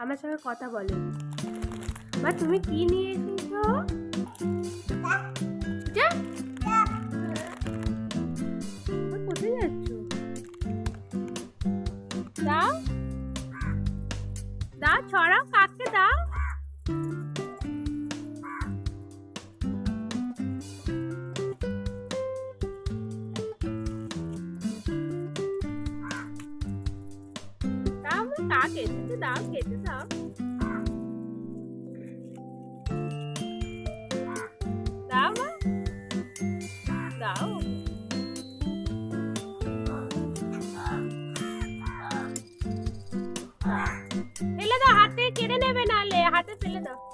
আমার সঙ্গে কথা বলে মা, তুমি কি নিয়ে এসেছ? দা দাও। দাও, ছড়াও, কাকে দাও? এসেছে দাও খেতে দাও দাও মা দাও ফেলে দাও হাতে কেড়ে নেবে নালে হাতে ফেলে দাও